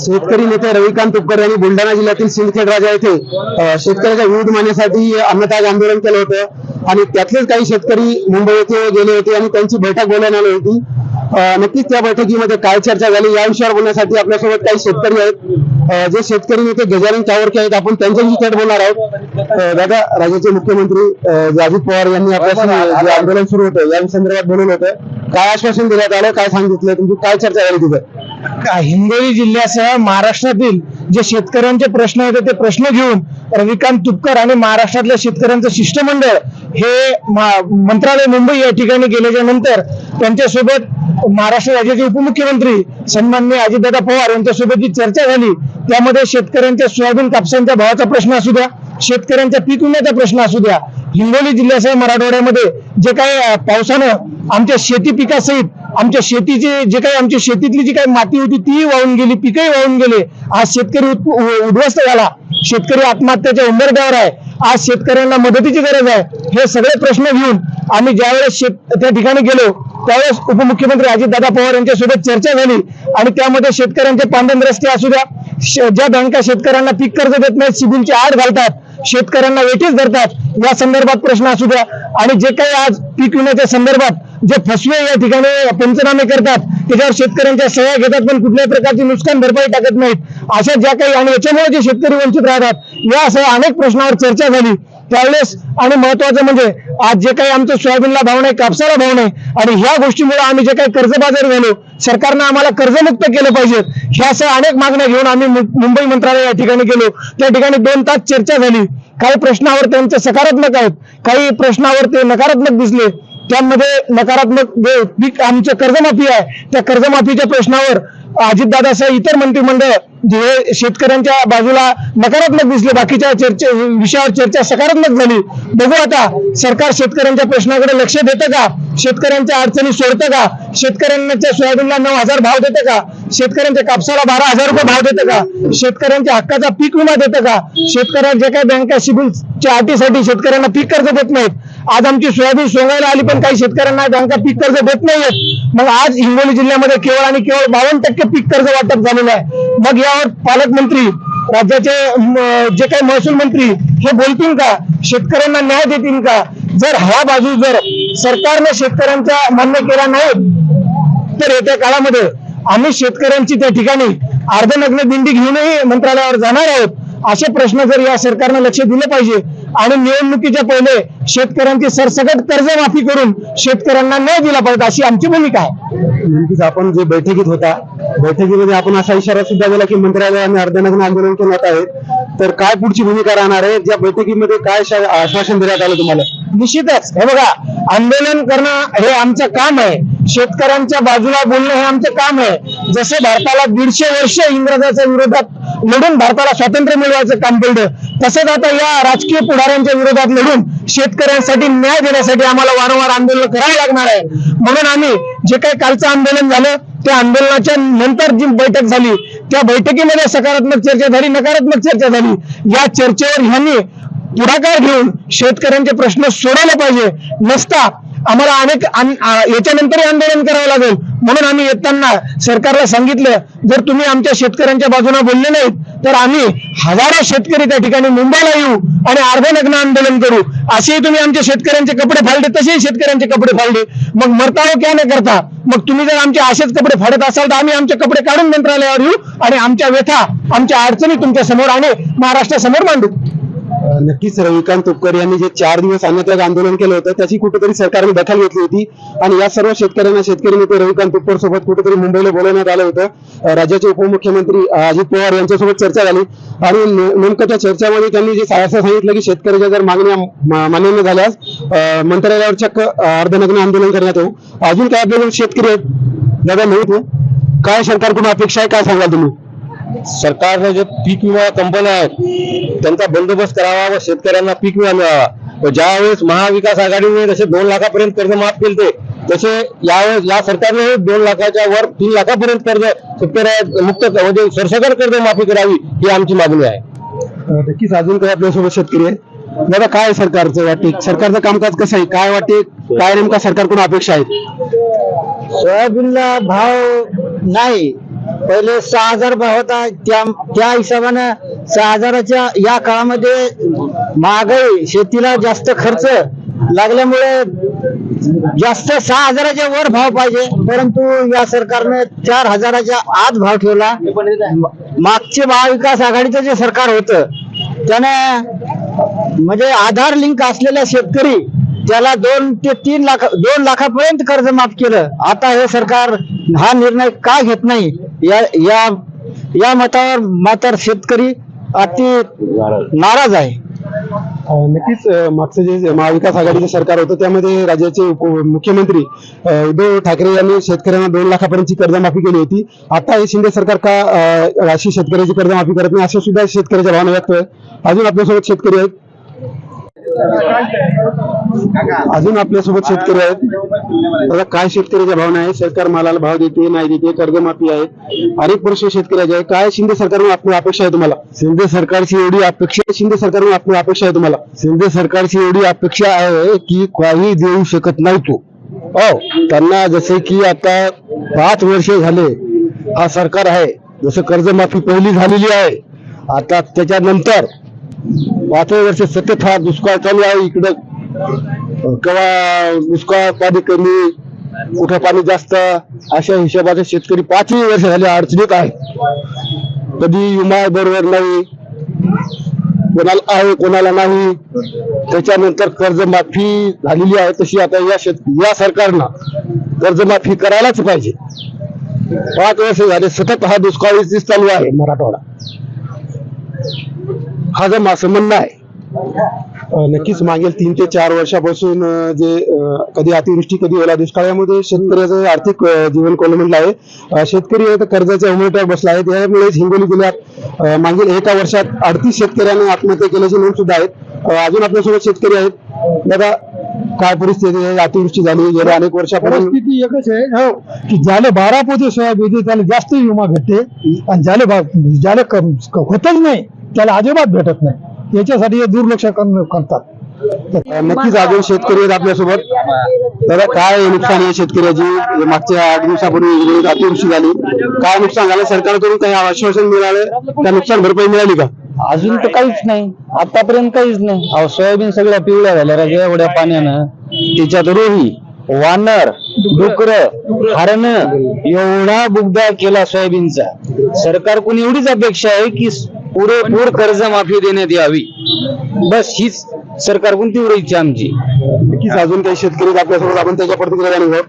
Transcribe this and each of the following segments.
शेतकरी नेते रविकांत तुपकर यांनी बुलढाणा जिल्ह्यातील सिंदखेड राजा येथे शेतकऱ्याच्या विविध मागण्यासाठी अन्नताग आंदोलन केलं होतं. आणि त्यातलेच काही शेतकरी मुंबई येथे गेले होते आणि त्यांची बैठक बोलायला आली होती. नक्कीच त्या बैठकीमध्ये काय चर्चा झाली या विषयावर बोलण्यासाठी आपल्यासोबत काही शेतकरी आहेत. जे शेतकरी नेते गजानन चावरके आहेत आपण त्यांच्याशी थेट बोलणार आहोत. दादा राज्याचे मुख्यमंत्री अजित पवार यांनी आपल्याशी जे आंदोलन सुरू होतं या संदर्भात बोलवलं होतं. काय आश्वासन देण्यात आलं काय सांगितलं तुमची काय चर्चा झाली तिथं? हिंगोली जिल्ह्यासह महाराष्ट्रातील जे शेतकऱ्यांचे प्रश्न आहेत ते प्रश्न घेऊन रविकांत तुपकर आणि महाराष्ट्रातल्या शेतकऱ्यांचं शिष्टमंडळ हे मंत्रालय मुंबई या ठिकाणी गेल्याच्यानंतर त्यांच्यासोबत महाराष्ट्र राज्याचे उपमुख्यमंत्री सन्माननीय अजितदादा पवार यांच्यासोबत जी चर्चा झाली त्यामध्ये शेतकऱ्यांच्या सोयाबीन कापसांच्या भावाचा प्रश्न असू द्या शेतकऱ्यांच्या पीक विम्याचा प्रश्न असू द्या हिंगोली जिल्ह्यासह मराठवाड्यामध्ये जे काही पावसानं आमच्या शेती पिकासहित आमच्या शेतीचे जे काही आमच्या शेतीतली जी काही माती होती तीही वाहून गेली पिकही वाहून गेले. आज शेतकरी उद्ध्वस्त झाला. शेतकरी आत्महत्याच्या उंबरठ्यावर आहे. आज शेतकऱ्यांना मदतीची गरज आहे. हे सगळे प्रश्न घेऊन आम्ही ज्यावेळेस शेत त्या ठिकाणी गेलो त्यावेळेस उपमुख्यमंत्री अजितदादा पवार यांच्यासोबत चर्चा झाली. आणि त्यामध्ये शेतकऱ्यांचे पांढन रस्ते असू द्या श- ज्या बँका शेतकऱ्यांना पीक कर्ज देत नाहीत सिबिलची आड घालतात शेतकऱ्यांना वेटीस धरतात या संदर्भात प्रश्न असू द्या. आणि जे काही आज पीक विम्याच्या संदर्भात जे फसवे या ठिकाणी पंचनामे करतात त्याच्यावर शेतकऱ्यांच्या सह्या घेतात पण कुठल्याही प्रकारची नुकसान भरपाई टाकत नाहीत. अशा ज्या काही आणि याच्यामुळे जे शेतकरी वंचित राहतात यासह अनेक प्रश्नावर चर्चा झाली. त्यावेळेस आणि महत्वाचं म्हणजे आज जे काही आमचं सोयाबीनला भाव नाही कापसाला भाव नाही आणि ह्या गोष्टीमुळे आम्ही जे काही कर्जबाजारी झालो सरकारनं आम्हाला कर्जमुक्त केलं पाहिजे. ह्यासह अनेक मागण्या घेऊन आम्ही मु- मुंबई मंत्रालय या ठिकाणी गेलो. त्या ठिकाणी दोन तास चर्चा झाली. काही प्रश्नावर त्यांचे सकारात्मक आहेत काही प्रश्नावर ते नकारात्मक दिसले. त्यामध्ये नकारात्मक जे पीक आमचं कर्जमाफी आहे त्या कर्जमाफीच्या प्रश्नावर अजितदादासह इतर मंत्रिमंडळ जे शेतकऱ्यांच्या बाजूला नकारात्मक दिसले बाकीच्या चर्चे विषयावर चर्चा सकारात्मक झाली. बघू आता सरकार शेतकऱ्यांच्या प्रश्नाकडे लक्ष देतं का? शेतकऱ्यांच्या अडचणी सोडतं का? शेतकऱ्यांच्या सोयाबीनला नऊ हजार भाव देतं का? शेतकऱ्यांच्या कापसाला बारा हजार रुपये भाव देतं का? शेतकऱ्यांच्या हक्काचा पीक विमा देतं का? शेतकऱ्यांच्या जे काही बँका सिबिलच्या अटीसाठी शेतकऱ्यांना पीक कर्ज देत नाहीत. आज आमची सोयाबीन सोंगायला आली पण काही शेतकऱ्यांना बँका पीक कर्ज देत नाहीयेत. मग आज हिंगोली जिल्ह्यामध्ये केवळ आणि केवळ बावन्न टक्के पीक कर्ज वाटप झालेलं आहे. मग यावर पालकमंत्री राज्याचे जे काही महसूल मंत्री हे बोलतील का? शेतकऱ्यांना न्याय देतील का? जर ह्या बाजू जर सरकारने शेतकऱ्यांचा मान्य केला नाही तर येत्या काळामध्ये आम्ही शेतकऱ्यांची त्या ठिकाणी अर्धनग्न दिंडी घेऊनही मंत्रालयावर जाणार आहोत. असे प्रश्न जर या सरकारनं लक्ष दिलं पाहिजे आणि निवडणुकीच्या पहिले शेतकऱ्यांची सरसकट कर्जमाफी करून शेतकऱ्यांना न्याय दिला पाहिजे अशी आमची भूमिका आहे. नेमकीच आपण जे बैठकीत होता बैठकीमध्ये आपण असा इशारा सुद्धा दिला की मंत्रालयाने अर्धनग्न आंदोलन केलं आहे तर काय पुढची भूमिका राहणार आहे? त्या बैठकीमध्ये काय आश्वासन देण्यात आलं तुम्हाला? निश्चितच. हे बघा आंदोलन करणं हे आमचं काम आहे. शेतकऱ्यांच्या बाजूला बोलणं हे आमचं काम आहे. जसे भारताला दीडशे वर्ष इंग्रजाच्या विरोधात लढून भारताला स्वातंत्र्य मिळवायचं काम पडलं तसंच आता या राजकीय पुढाऱ्यांच्या विरोधात लढून शेतकऱ्यांसाठी न्याय देण्यासाठी आम्हाला वारंवार आंदोलन करावे लागणार आहे. म्हणून आम्ही जे काही कालचं आंदोलन झालं त्या आंदोलनाच्या नंतर जी बैठक झाली त्या बैठकीमध्ये सकारात्मक चर्चा झाली नकारात्मक चर्चा झाली. या चर्चेवर ह्यांनी पुढाकार घेऊन शेतकऱ्यांचे प्रश्न सोडवले पाहिजे. नसता आम्हाला अनेक याच्यानंतरही आंदोलन करावं लागेल. म्हणून आम्ही येताना सरकारला सांगितलं जर तुम्ही आमच्या शेतकऱ्यांच्या बाजूने बोलले नाहीत तर आम्ही हजारो शेतकरी त्या ठिकाणी मुंबईला येऊ आणि अर्धनग्न आंदोलन करू. असेही तुम्ही आमच्या शेतकऱ्यांचे कपडे फाडले तसेही शेतकऱ्यांचे कपडे फाडले. मग मरता हो क्या नाही करता? मग तुम्ही जर आमचे असेच कपडे फाडत असाल तर आम्ही आमचे कपडे काढून मंत्रालयावर येऊ आणि आमच्या व्यथा आमच्या अडचणी तुमच्यासमोर आणि महाराष्ट्रासमोर मांडू. नक्कीच रविकांत तुपकर यांनी जे चार दिवस अन्नत्याग आंदोलन केलं होतं त्याची कुठेतरी सरकारने दखल घेतली होती. आणि या सर्व शेतकऱ्यांना शेतकरी नेते रविकांत तुपकर सोबत कुठेतरी मुंबईला बोलवण्यात आलं होतं. राज्याचे उपमुख्यमंत्री अजित पवार यांच्यासोबत चर्चा झाली. आणि नेमकं त्या चर्चेमध्ये त्यांनी जे असं सांगितलं की शेतकऱ्याच्या जर मागण्या मान्य न झाल्यास मंत्रालयावर चक्क अर्धनग्न आंदोलन करण्यात येऊ. अजून काय आपल्याला शेतकरी आहेत? दादा माहीत काय सरकारकडून अपेक्षा आहे? काय सांगाल तुम्ही? सरकारने जे पीक विमा कंपन्या आहेत त्यांचा बंदोबस्त करावा व शेतकऱ्यांना पीक विमा मिळावा. व ज्यावेळेस महाविकास आघाडीने जसे दोन लाखापर्यंत कर्ज माफ केले तसे यावेळेस या सरकारने दोन लाखाच्या वर तीन लाखापर्यंत कर्ज शेतकऱ्या मुक्त म्हणजे सरसकट कर्ज माफी करावी ही आमची मागणी आहे. नक्कीच अजून काही आपल्यासोबत शेतकरी आहे दादा काय सरकारचं वाटते? सरकारचं कामकाज कसं आहे? काय वाटते? काय नेमका सरकारकडून अपेक्षा आहेत? सोयाबीनला भाव नाही. पहिले सहा हजार भाव होता. त्या त्या हिशोबानं सहा हजाराच्या या काळामध्ये महागाई शेतीला जास्त खर्च लागल्यामुळे जास्त सहा हजाराच्या वर भाव पाहिजे. परंतु या सरकारने चार हजाराच्या आत भाव ठेवला. मागचे महाविकास आघाडीचं जे सरकार होतं त्यानं म्हणजे आधार लिंक असलेला शेतकरी त्याला दोन ते तीन लाख दोन लाखापर्यंत कर्ज माफ केलं. आता हे सरकार हा निर्णय का घेत नाही? या या या मतावर मात्र शेतकरी अति नाराज आहे. नक्कीच मागचं जे महाविकास आघाडीचे सरकार होतं त्यामध्ये राज्याचे उप- मुख्यमंत्री उद्धव ठाकरे यांनी शेतकऱ्यांना दोन लाखापर्यंतची कर्जमाफी केली होती. आता हे शिंदे सरकार का अशी शेतकऱ्याची कर्जमाफी करत नाही असं सुद्धा शेतकऱ्याच्या भावना व्यक्त आहे अजून आपल्यासोबत शेतकरी आहेत. अजून आपल्यासोबत शेतकरी आहेत. दादा काय शेतकऱ्याच्या भावना आहे सरकार मालाला भाव देते नाही देते कर्जमाफी आहे. अनेक प्रश्न शेतकऱ्याचे आहे. काय शिंदे सरकारकडून आपली अपेक्षा आहे तुम्हाला? शिंदे सरकारची एवढी अपेक्षा शिंदे सरकारकडून आपली अपेक्षा आहे तुम्हाला? शिंदे सरकारची एवढी अपेक्षा आहे की काही देऊ शकत नाही तो हो त्यांना जसे की आता पाच वर्ष झाले हा सरकार आहे. जसं कर्जमाफी पहिली झालेली आहे. आता त्याच्यानंतर पाचव्या वर्ष सतत हा दुष्काळ चालू आहे. इकडं केव्हा दुष्काळ पाणी कमी कुठं पाणी जास्त अशा हिशोबाचे शेतकरी पाचही वर्ष झाले अडचणीत आहे. कधी विमा बरोबर नाही कोणाला आहे कोणाला नाही. त्याच्यानंतर कर्जमाफी झालेली आहे. तशी आता या शेत या सरकारनं कर्जमाफी करायलाच पाहिजे. पाच वर्ष झाले सतत हा दुष्काळीच चालू आहे. मराठवाडा. हा असं म्हणणं आहे नक्कीच मागील तीन ते चार वर्षापासून जे कधी अतिवृष्टी कधी ओला दुष्काळामध्ये शेतकऱ्याचं आर्थिक जीवन कोलमडलं आहे शेतकरी आहे कर्जाच्या उमरट्यावर बसला आहे त्यामुळेच हिंगोली जिल्ह्यात मागील एका वर्षात अडतीस शेतकऱ्यांनी आत्महत्या केल्याची नोंद सुद्धा आहेत अजून आपल्यासोबत शेतकरी आहेत. दादा काय परिस्थिती आहे अतिवृष्टी झाली गेल्या अनेक वर्षापर्यंत परिस्थिती एकच आहे हो की ज्याला बारा पोते सोयाबीन त्याला जास्त विमा भेटते आणि ज्याला ज्याला होतच नाही. त्याला अजिबात भेटत नाही. याच्यासाठी हे दुर्लक्ष करतात. नक्कीच अजून शेतकरी आहेत आपल्यासोबत. दादा काय नुकसान आहे शेतकऱ्याची? मागच्या आठ दिवसापूर्वी अतिवृष्टी झाली. काय नुकसान झालं? सरकारकडून काही आश्वासन मिळालं? त्या नुकसान भरपाई मिळाली का? अजून तर काहीच नाही. आतापर्यंत काहीच नाही. अहो सोयाबीन सगळ्या पिवळ्या झाल्या. राजा एवढ्या पाण्यानं. त्याच्यात रोही वानर डुकर हरण एवढा बुगदा केला सोयाबीनचा. सरकारकडून एवढीच अपेक्षा आहे की पुरेपूर कर्जमाफी देण्यात यावी. बस हीच सरकारकडून तीव्र इच्छा आमची? नक्कीच अजून काही शेतकरी आपल्यासोबत आपण त्याच्या प्रतिक्रिया घेऊ.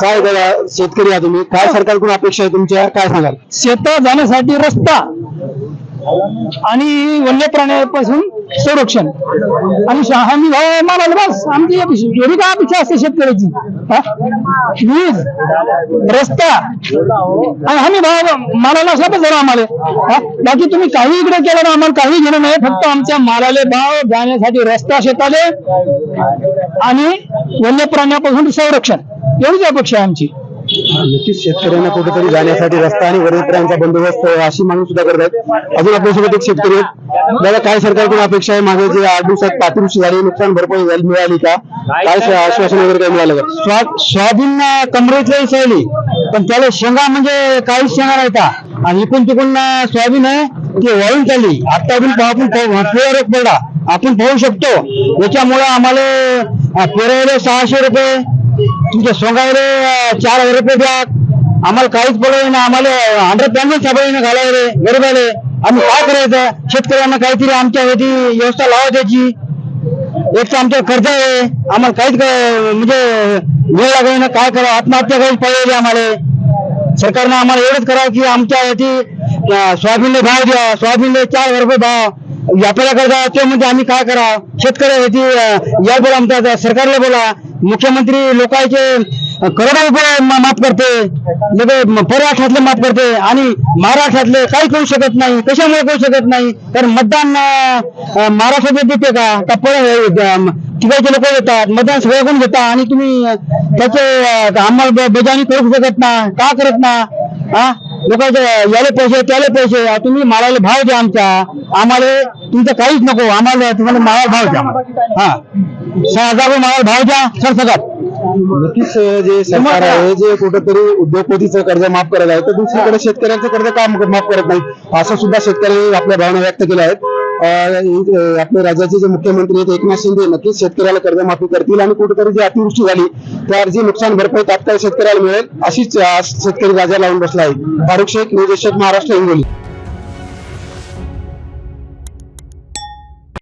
काय दादा शेतकरी आहात तुम्ही? काय सरकारकडून अपेक्षा आहे तुमच्या? काय सांगाल? शेतात जाण्यासाठी रस्ता. आणि वन्य प्राण्यापासून संरक्षण. आणि शा- हमी भाव मालाला बस आमची अपेक्षा एवढी काय अपेक्षा असते शेतकऱ्याची? वीज रस्ता. आणि हमी भाव मालाला असला पण जरा आम्हाला. बाकी तुम्ही काही इकडे केलं ना आम्हाला काही घेणं नाही. फक्त आमच्या मालाले भाव जाण्यासाठी रस्ता शेताले आणि वन्य प्राण्यापासून संरक्षण. एवढीच अपेक्षा आहे आमची. नक्कीच. शेतकऱ्यांना कुठेतरी जाण्यासाठी रस्ता आणि वरिष्ठांचा बंदोबस्त अशी मागणी सुद्धा करत आहेत. अजून आपल्यासोबत एक शेतकरी आहेत. दादा काय सरकारकडून अपेक्षा आहे? मागे जे आठ दिवसात अतिवृष्टी झाली नुकसान भरपाई झाली मिळाली का? काय आश्वासन वगैरे काय मिळालं का? स्वा- सोयाबीन कमरेतलं सहली पण त्याला शेंगा म्हणजे काहीच शेंगा नाही का आणि इकडून तिकडून सोयाबीन आहे ती वाळून चालली. आता आपण पिवळा रोग पडला. आपण पाहू शकतो. याच्यामुळे आम्हाला पेरायला सहाशे रुपये तुमच्या सोंगायला चार हजार रुपये द्या. आम्हाला काहीच पडलं ना आम्हाला हंड्रेड पॅनल रे गरीब गरीबाले. आम्ही काय करायचं? शेतकऱ्यांना काहीतरी आमच्या ह्याची व्यवस्था लावा त्याची. एक तर आमच्या कर्ज आहे. आम्हाला काहीच म्हणजे वेळ लागेल ना काय करावं? आत्महत्या काहीच पाहिजे आम्हाला. सरकारनं आम्हाला एवढंच करावं की आमच्या याची सोयाबीनले भाव द्या. सोयाबीनले चार हजार रुपये भाव. व्यापाऱ्याकडे जा ते म्हणजे आम्ही काय करावं? शेतकऱ्याची या बोला आमच्या सरकारला बोला. मुख्यमंत्री लोकांचे करोडो रुपये माफ करते. म्हणजे लगे परराष्ट्रातले माफ करते. आणि महाराष्ट्रातले काही करू शकत नाही. कशामुळे करू शकत नाही? तर मतदान महाराष्ट्रात देते का? का तिकडचे लोक येतात. मतदान सगळ्याकडून घेता आणि तुम्ही त्याचे अं, अंमलबजावणी करू शकत ना? का करत ना? हा? लोकांचे याले पैसे त्याले पैसे. तुम्ही मालाला भाव द्या आमचा. आम्हाला तुमचं काहीच नको. आम्हाला तुम्हाला मालाला भाव द्या. हा. सहा हजार रुपये मालाला भाव द्या सरसकट नक्कीच जे सरकार आहे जे कुठेतरी उद्योगपतीचं कर्ज माफ करत आहे तर दुसरीकडे शेतकऱ्यांचं कर्ज का माफ करत नाही? असं सुद्धा शेतकऱ्यांनी आपल्या भावना व्यक्त केल्या आहेत. अं, अं, आपले राज्याचे जे मुख्यमंत्री आहेत एकनाथ शिंदे नक्कीच शेतकऱ्याला कर्जमाफी करतील आणि कुठेतरी जी अतिवृष्टी झाली त्यावर जी नुकसान भरपाई तात्काळ शेतकऱ्याला मिळेल अशीच शेतकरी राजा लावून बसला आहे. फारुख शेख निदेशक महाराष्ट्र हिंगोली.